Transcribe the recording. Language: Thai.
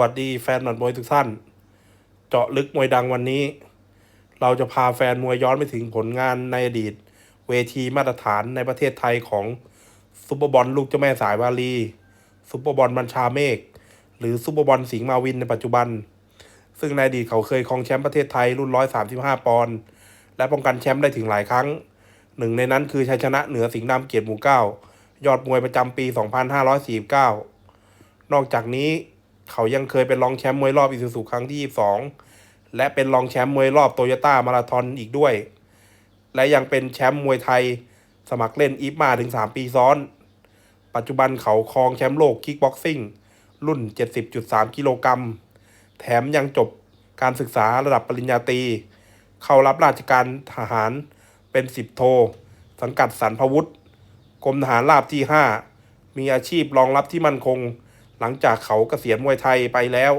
วัสดีแฟนหมัดมวยทุกท่าน เจาะลึกมวยดังวันนี้ เราจะพาแฟนมวยย้อนไปถึงผลงานในอดีต เวทีมาตรฐานในประเทศไทยของซุปเปอร์บอลลูกเจ้าแม่สายวาลีซุปเปอร์บอลบัญชาเมฆหรือซุปเปอร์บอลสิงห์มาวินในปัจจุบัน ซึ่งในอดีตเขาเคยครองแชมป์ประเทศไทยรุ่น 135 ปอนด์และป้องกันแชมป์ได้ถึงหลายครั้ง หนึ่งในนั้นคือชัยชนะเหนือสิงห์ดำเกียรติหมู่เก้ายอดมวยประจำปี 2549 นอกจากนี้ เขายังเคยเป็นรองแชมป์มวยรอบอิซูซุครั้งที่ 22 และเป็นรองแชมป์มวยรอบโตโยต้ามาราธอนอีกด้วย และยังเป็นแชมป์มวยไทยสมัครเล่นอีฟมาถึง 3 ปีซ้อน ปัจจุบันเขาครองแชมป์โลกคิกบ็อกซิ่งรุ่น 70.3 กิโลกรัม แถมยังจบการศึกษาระดับปริญญาตรี เข้ารับราชการทหารเป็นสิบโท สังกัดสรรพวุฒิกรมทหารราบที่ 5 มีอาชีพรองรับที่มั่นคง หลังจากเขาเกษียณมวยไทยไปแล้ว